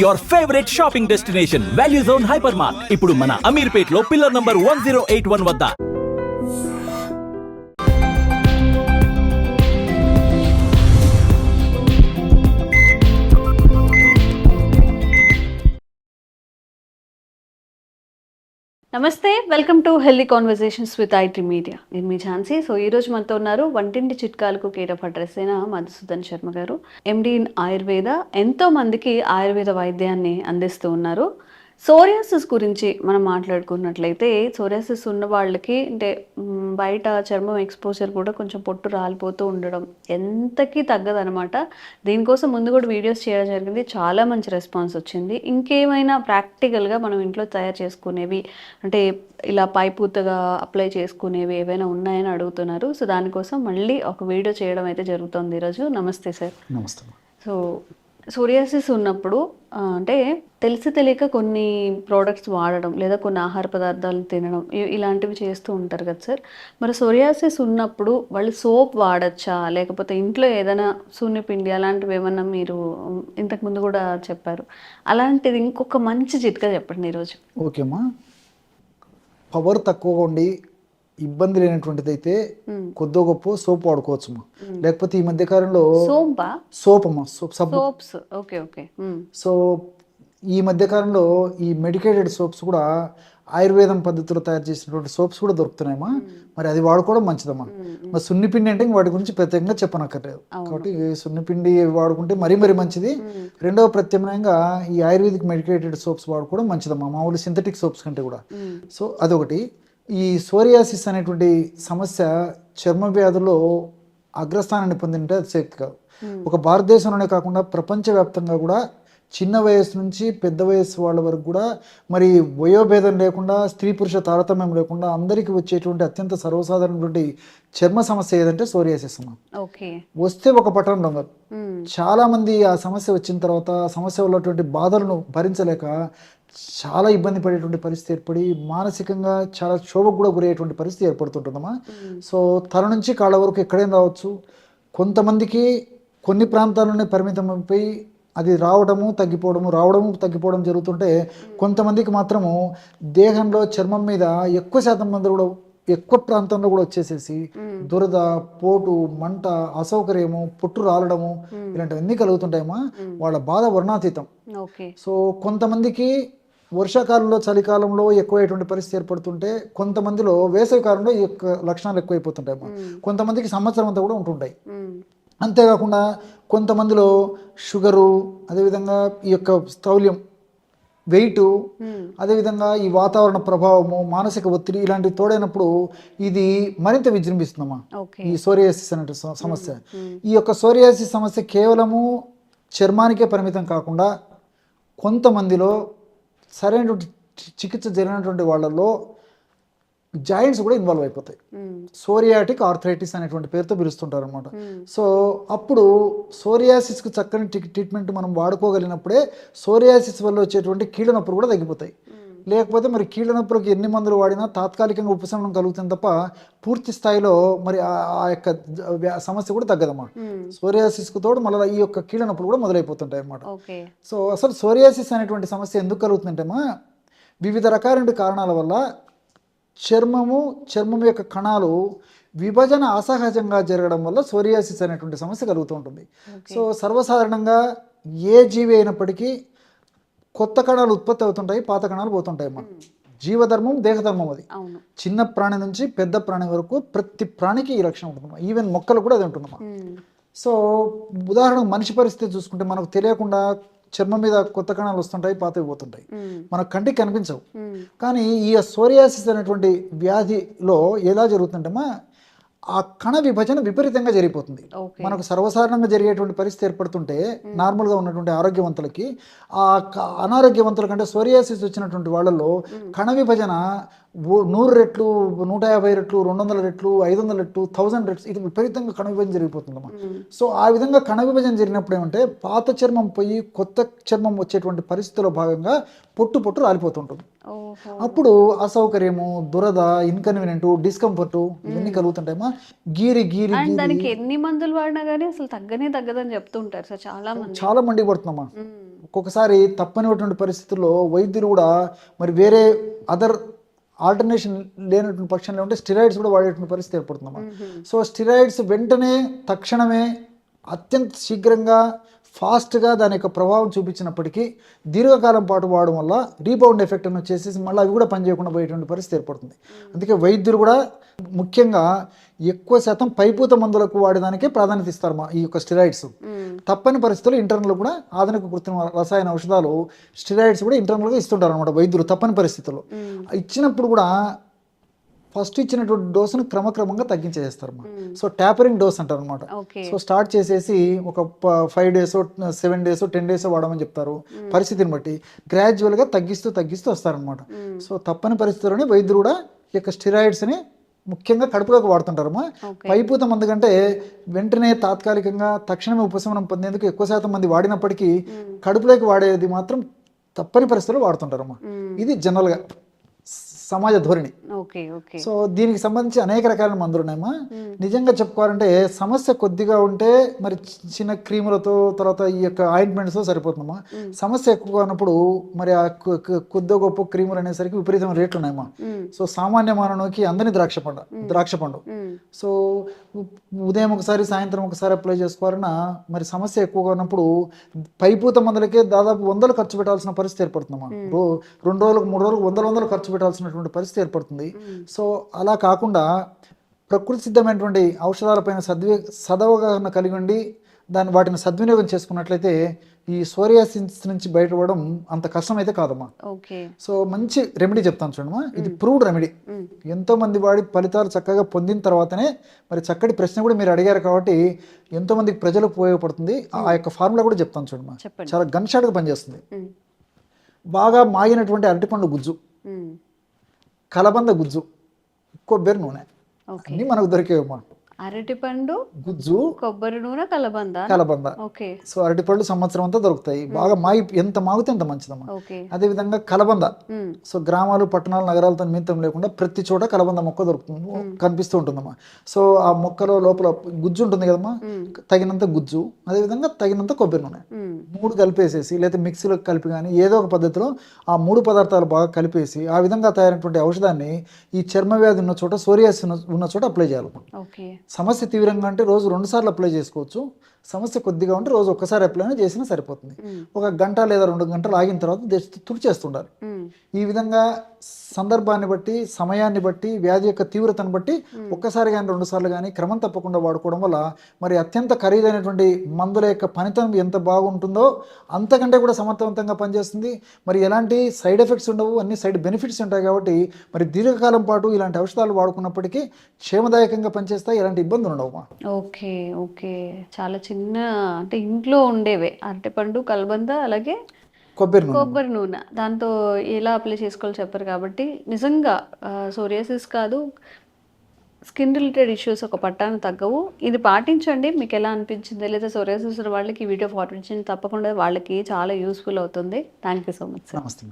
Your favourite shopping destination value zone hyper mart ఇప్పుడు మన అమీర్పేట్లో pillar number one zero eight one వద్ద. నమస్తే welcome to healthy conversations with IT media. నేను మీ Jhansi. So ఈ రోజు మనతో ఉన్నారు వంటింటి చిట్కాలకు కేర్ ఆఫ్ అడ్రస్ అయిన మధుసూదన్ శర్మ గారు. MD in Ayurveda. ఎంతో మందికి ఆయుర్వేద వైద్యాన్ని అందిస్తూ ఉన్నారు. సోరియాసిస్ గురించి మనం మాట్లాడుకున్నట్లయితే సోరియాసిస్ ఉన్న వాళ్ళకి అంటే బయట చర్మం ఎక్స్పోజర్ కూడా కొంచెం పొట్టు రాలిపోతూ ఉండడం ఎంతకీ తగ్గదనమాట దీనికోసం ముందు కూడా వీడియోస్ చేయడం జరిగింది. చాలా మంచి రెస్పాన్స్ వచ్చింది. ఇంకేమైనా ప్రాక్టికల్గా మనం ఇంట్లో తయారు చేసుకునేవి అంటే ఇలా పైపూతగా అప్లై చేసుకునేవి ఏవైనా ఉన్నాయని అడుగుతున్నారు. సో దానికోసం మళ్ళీ ఒక వీడియో చేయడం అయితే జరుగుతుంది ఈరోజు. నమస్తే సార్. నమస్తే. సో సోరియాసిస్ ఉన్నప్పుడు అంటే తెలిసి తెలియక కొన్ని ప్రోడక్ట్స్ వాడడం లేదా కొన్ని ఆహార పదార్థాలు తినడం ఇలాంటివి చేస్తూ ఉంటారు కదా సార్. మరి సోరియాసిస్ ఉన్నప్పుడు వాళ్ళు సోప్ వాడచ్చా? లేకపోతే ఇంట్లో ఏదైనా శూన్యపిండి అలాంటివి ఏమన్నా మీరు ఇంతకుముందు కూడా చెప్పారు. అలాంటిది ఇంకొక మంచి చిట్కా చెప్పండి ఈరోజు. ఓకేమ్మా పవర్ తక్కువగా ఉండి ఇబ్బంది లేనటువంటిది అయితే కొద్దో గొప్ప సోప్ వాడుకోవచ్చుమా? లేకపోతే ఈ మధ్య కాలంలో సోంపా? సోప్ అమ్మా సోప్ సబ్బు. సోప్స్. Okay okay. సో ఈ మధ్య కాలంలో ఈ మెడికేటెడ్ సోప్స్ కూడా ఆయుర్వేదం పద్ధతిలో తయారు చేసినటువంటి సోప్స్ కూడా దొరుకుతున్నాయమ్మా. మరి అది వాడుకోవడం మంచిదమ్మా. మరి సున్నిపిండి అంటే వాటి గురించి ప్రత్యేకంగా చెప్పనక్కర్లేదు. కాబట్టి సున్నిపిండి వాడుకుంటే మరీ మరీ మంచిది. రెండవ ప్రత్యామ్నాయంగా ఈ ఆయుర్వేదిక్ మెడికేటెడ్ సోప్స్ వాడుకోవడం మంచిదమ్మా. మామూలు సింథటిక్ సోప్స్ కంటే కూడా. సో అదొకటి. ఈ సోరియాసిస్ అనేటువంటి సమస్య చర్మ వ్యాధుల్లో అగ్రస్థానాన్ని పొందింటే అది శక్తి కాదు. ఒక భారతదేశంలోనే కాకుండా ప్రపంచవ్యాప్తంగా కూడా చిన్న వయసు నుంచి పెద్ద వయసు వాళ్ళ వరకు కూడా మరి వయోభేదం లేకుండా స్త్రీ పురుష తారతమ్యం లేకుండా అందరికీ వచ్చేటువంటి అత్యంత సర్వసాధారణటువంటి చర్మ సమస్య ఏదంటే సోరియాసిస్ వస్తే ఒక పట్టణం ఉమ్, చాలా మంది ఆ సమస్య వచ్చిన తర్వాత ఆ సమస్య ఉన్నటువంటి బాధలను భరించలేక చాలా ఇబ్బంది పడేటువంటి పరిస్థితి ఏర్పడి మానసికంగా చాలా క్షోభకు కూడా గురయ్యేటువంటి పరిస్థితి ఏర్పడుతుంటుందమ్మా. సో తల నుంచి కాళ్ళ వరకు ఎక్కడైనా రావచ్చు. కొంతమందికి కొన్ని ప్రాంతాల్లోనే పరిమితం అయిపోయి అది రావడము తగ్గిపోవడము రావడము తగ్గిపోవడం జరుగుతుంటే కొంతమందికి మాత్రము దేహంలో చర్మం మీద ఎక్కువ శాతం మంది కూడా ఎక్కువ ప్రాంతంలో కూడా వచ్చేసేసి దురద పోటు మంట అసౌకర్యము పుట్టు రాలడము ఇలాంటివన్నీ కలుగుతుంటాయమ్మా. వాళ్ళ బాధ వర్ణాతీతం. సో కొంతమందికి వర్షాకాలంలో చలికాలంలో ఎక్కువైనటువంటి పరిస్థితి ఏర్పడుతుంటే కొంతమందిలో వేసవి కాలంలో ఈ యొక్క లక్షణాలు ఎక్కువైపోతుంటాయమ్మా కొంతమందికి సంవత్సరం అంతా కూడా ఉంటుంటాయి. అంతేకాకుండా కొంతమందిలో షుగరు అదేవిధంగా ఈ యొక్క స్థౌల్యం వెయిట్ అదేవిధంగా ఈ వాతావరణ ప్రభావము మానసిక ఒత్తిడి ఇలాంటివి తోడైనప్పుడు ఇది మరింత విజృంభిస్తుందమ్మా. ఈ సోరియాసిస్ అనే సమస్య. ఈ యొక్క సోరియాసిస్ సమస్య కేవలము చర్మానికే పరిమితం కాకుండా కొంతమందిలో సరైనటువంటి చికిత్స జరిగినటువంటి వాళ్ళలో జాయింట్స్ కూడా ఇన్వాల్వ్ అయిపోతాయి. సోరియాటిక్ ఆర్థరైటిస్ అనేటువంటి పేరుతో పిలుస్తుంటారు అనమాట సో అప్పుడు సోరియాసిస్కి చక్కని ట్రీట్మెంట్ మనం వాడుకోగలిగినప్పుడే సోరియాసిస్ వల్ల వచ్చేటువంటి కీళ్ళ నొప్పులు కూడా తగ్గిపోతాయి. లేకపోతే మరి కీళ్ళ నొప్పులకు ఎన్ని మందులు వాడినా తాత్కాలికంగా ఉపశమనం కలుగుతుంది తప్ప పూర్తి స్థాయిలో మరి ఆ ఆ యొక్క సమస్య కూడా తగ్గదమ్మా. ఉమ్, సోరియాసిస్కు తోడు మళ్ళీ ఈ యొక్క కీళ్ళ నొప్పులు కూడా మొదలైపోతుంటాయి అన్నమాట. సో అసలు సోరియాసిస్ అనేటువంటి సమస్య ఎందుకు కలుగుతుందంటేమా వివిధ రకాలైన కారణాల వల్ల చర్మము చర్మం యొక్క కణాలు విభజన అసహజంగా జరగడం వల్ల సోరియాసిస్ అనేటువంటి సమస్య కలుగుతూ ఉంటుంది. సో సర్వసాధారణంగా ఏ జీవి అయినప్పటికీ కొత్త కణాలు ఉత్పత్తి అవుతుంటాయి పాత కణాలు పోతుంటాయి అన్నమాట. జీవధర్మం దేహధర్మం అది. చిన్న ప్రాణి నుంచి పెద్ద ప్రాణి వరకు ప్రతి ప్రాణికి ఈ లక్షణం ఉంటుందమ్మా ఈవెన్ మొక్కలు కూడా అది ఉంటుందమ్మా సో ఉదాహరణకు మనిషి పరిస్థితి చూసుకుంటే మనకు తెలియకుండా చర్మం మీద కొత్త కణాలు వస్తుంటాయి పాతవి పోతుంటాయి. మనకు కంటికి కనిపించవు. కానీ ఈ సోరియాసిస్ అనేటువంటి వ్యాధిలో ఎలా జరుగుతుంటేమా ఆ కణ విభజన విపరీతంగా జరిగిపోతుంది. మనకు సర్వసాధారణంగా జరిగేటువంటి పరిస్థితి ఏర్పడుతుంటే నార్మల్గా ఉన్నటువంటి ఆరోగ్యవంతులకి ఆ అనారోగ్యవంతుల కంటే సోరియాసిస్ వచ్చినటువంటి వాళ్ళలో కణ విభజన నూరు రెట్లు నూట యాభై రెట్లు రెండు వందల రెట్లు ఐదు వందల రెట్లు థౌజండ్ రెట్స్ ఇది విపరీతంగా కణ విభజన జరిగిపోతుందమ్మా సో ఆ విధంగా కణ విభజన జరిగినప్పుడు ఏమంటే పాత చర్మం పోయి కొత్త చర్మం వచ్చేటువంటి పరిస్థితిలో భాగంగా పొట్టు పొట్టు రాలిపోతుంటుంది. అప్పుడు అసౌకర్యము దురద ఇన్కన్వీనియంట్ డిస్కంఫర్ట్ ఇవన్నీ కలుగుతుంటాయమ్మా. గీరి గీరి దానికి ఎన్ని మందులు వాడినా కానీ అసలు తగ్గనే తగ్గదని చెప్తుంటారు సార్ చాలా మంది చాలా మండి పడుతుందమ్మా ఉమ్, ఒక్కొక్కసారి తప్పనిటువంటి పరిస్థితుల్లో వైద్యులు కూడా మరి వేరే అదర్ ఆల్టర్నేషన్ లేనటువంటి పక్షంలో ఉంటే స్టిరాయిడ్స్ కూడా వాడేటువంటి పరిస్థితి ఏర్పడుతుందమ్మా. సో స్టిరాయిడ్స్ వెంటనే తక్షణమే అత్యంత శీఘ్రంగా ఫాస్ట్గా దాని యొక్క ప్రభావం చూపించినప్పటికీ దీర్ఘకాలం పాటు వాడడం వల్ల రీబౌండ్ ఎఫెక్ట్ అని వచ్చేసి మళ్ళీ అవి కూడా పనిచేయకుండా పోయేటువంటి పరిస్థితి ఏర్పడుతుంది. అందుకే వైద్యులు కూడా ముఖ్యంగా ఎక్కువ శాతం పైపూత మందులకు వాడేదానికే ప్రాధాన్యత ఇస్తారు మా ఈ యొక్క స్టిరాయిడ్స్. తప్పని పరిస్థితుల్లో ఇంటర్నల్ కూడా ఆధునిక కృత్రిమ రసాయన ఔషధాలు స్టిరాయిడ్స్ కూడా ఇంటర్నల్గా ఇస్తుంటారు అనమాట వైద్యులు తప్పని పరిస్థితుల్లో. ఇచ్చినప్పుడు కూడా ఫస్ట్ ఇచ్చినటువంటి డోసును క్రమక్రమంగా తగ్గించేస్తారు అన్నమాట. సో ట్యాపరింగ్ డోస్ అంటారు అనమాట సో స్టార్ట్ చేసేసి ఒక five days seven days ten days వాడమని చెప్తారు. పరిస్థితిని బట్టి గ్రాడ్యువల్గా తగ్గిస్తూ తగ్గిస్తూ వస్తారనమాట సో తప్పని పరిస్థితుల్లోనే వైద్యులు కూడా ఈ యొక్క స్టిరాయిడ్స్ని ముఖ్యంగా కడుపులోకి వాడుతుంటారమ్మా. Okay. పైపూత మందు కంటే వెంటనే తాత్కాలికంగా తక్షణమే ఉపశమనం పొందేందుకు ఎక్కువ శాతం మంది వాడినప్పటికీ కడుపులోకి వాడేది మాత్రం తప్పని పరిస్థితుల్లో వాడుతుంటారమ్మా. ఇది జనరల్గా సమాజ ధోరణి. సో దీనికి సంబంధించి అనేక రకాల మందులు ఉన్నాయమ్మా. నిజంగా చెప్పుకోవాలంటే సమస్య కొద్దిగా ఉంటే మరి చిన్న క్రీములతో తర్వాత ఈ యొక్క ఆయింట్మెంట్స్తో సరిపోతుందమ్మా. సమస్య ఎక్కువగా ఉన్నప్పుడు మరి ఆ కొద్ది గొప్ప క్రీములు అనేసరికి విపరీతమైన రేట్లు ఉన్నాయమ్మా. సో సామాన్య మానవునికి అందని ద్రాక్ష పండు ద్రాక్ష పండు. సో ఉదయం ఒకసారి సాయంత్రం ఒకసారి అప్లై చేసుకోవాలన్నా మరి సమస్య ఎక్కువగా ఉన్నప్పుడు పైపూత మందులకే దాదాపు వందలు ఖర్చు పెట్టాల్సిన పరిస్థితి ఏర్పడుతుందమ్మా. రెండు రోజులకు మూడు రోజులకు వందల వందలు ఖర్చు పెట్టాల్సినటువంటి పరిస్థితి ఏర్పడుతుంది. సో అలా కాకుండా ప్రకృతి సిద్ధమైనటువంటి ఔషధాలపైన సద్వి సదవగాహన కలిగి ఉండి దాన్ని వాటిని సద్వినియోగం చేసుకున్నట్లయితే ఈ సోరియాసిస్ నుంచి బయటపడడం అంత కష్టమైతే కాదమ్మా. ఓకే. సో మంచి రెమెడీ చెప్తాను చూడమ్మా ఇది ప్రూవ్డ్ రెమెడీ. ఎంతో మంది వాడి ఫలితాలు చక్కగా పొందిన తర్వాతనే మరి చక్కటి ప్రశ్న కూడా మీరు అడిగారు కాబట్టి ఎంతో మందికి ప్రజలకు ఉపయోగపడుతుంది. ఆ యొక్క ఫార్ములా కూడా చెప్తాను చూడమ్మా. చాలా గన్ షాట్గా పనిచేస్తుంది. బాగా మాగినటువంటి అరటిపండు గుజ్జు. కలబంద గుజ్జు కొబ్బరి నూనె. అన్నీ మనకు దొరికేవమ్మా. అరటిపండు గుజ్జు కొబ్బరి నూనె కలబంద. కలబంద. ఓకే. సో అరటిపళ్ళు సంవత్సరం అంతా దొరుకుతాయి. బాగా మాగి ఎంత మాగితే అంత మంచిదమ్మా. ఓకే. అదేవిధంగా కలబంద. సో గ్రామాలు పట్టణాలు నగరాలతో నిమిత్తం లేకుండా ప్రతి చోట కలబంద మొక్క దొరుకుతుంది. కనిపిస్తూ ఉంటుందమ్మా. సో ఆ మొక్కలో లోపల గుజ్జు ఉంటుంది కదమ్మా. తగినంత గుజ్జు అదేవిధంగా తగినంత కొబ్బరి నూనె. మూడు కలిపేసేసి లేదా మిక్సీలో కలిపి కానీ ఏదో ఒక పద్ధతిలో ఆ మూడు పదార్థాలు బాగా కలిపేసి ఆ విధంగా తయారైనటువంటి ఔషధాన్ని ఈ చర్మ వ్యాధి ఉన్న చోట సోరియాస్ ఉన్న చోట అప్లై చేయాలి సమస్య తీవ్రంగా అంటే రోజు రెండుసార్లు అప్లై చేసుకోవచ్చు. సమస్య కొద్దిగా ఉంటే రోజు ఒక్కసారి అప్లై చేసినా సరిపోతుంది. ఒక గంట లేదా రెండు గంటలు ఆగిన తర్వాత తుడిచేస్తుండాలి. ఈ విధంగా సందర్భాన్ని బట్టి సమయాన్ని బట్టి వ్యాధి యొక్క తీవ్రతను బట్టి ఒక్కసారి కానీ రెండు సార్లు కానీ క్రమం తప్పకుండా వాడుకోవడం వల్ల మరి అత్యంత ఖరీదైనటువంటి మందుల యొక్క పనితనం ఎంత బాగుంటుందో అంతకంటే కూడా సమర్థవంతంగా పనిచేస్తుంది. మరి ఎలాంటి సైడ్ ఎఫెక్ట్స్ ఉండవు అన్ని సైడ్ బెనిఫిట్స్ ఉంటాయి కాబట్టి మరి దీర్ఘకాలం పాటు ఇలాంటి ఔషధాలు వాడుకున్నప్పటికీ క్షేమదాయకంగా పనిచేస్తాయి ఎలాంటి ఇబ్బందులు ఉండవు ఓకే ఓకే. చాలా చిన్న అంటే ఇంట్లో ఉండేవే. అరటిపండు కలబంద అలాగే కొబ్బరి నూనె. కొబ్బరి నూనె. దాంతో ఎలా అప్లై చేసుకోవాలో చెప్పారు కాబట్టి నిజంగా సోరియాసిస్ కాదు స్కిన్ రిలేటెడ్ ఇష్యూస్ ఒక పట్టాన తగ్గవు. ఇది పాటించండి. మీకు ఎలా అనిపించింది? లేదా సోరియాసిస్ ఉన్న వాళ్ళకి ఈ వీడియో ఫార్వర్డ్ చేయండి తప్పకుండా వాళ్ళకి చాలా యూస్ఫుల్ అవుతుంది. Thank you so much sir నమస్తే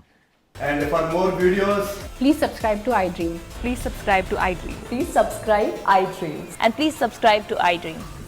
And for more videos, Please subscribe to iDream. Please subscribe to iDream. Please subscribe iDream. And please subscribe to iDream.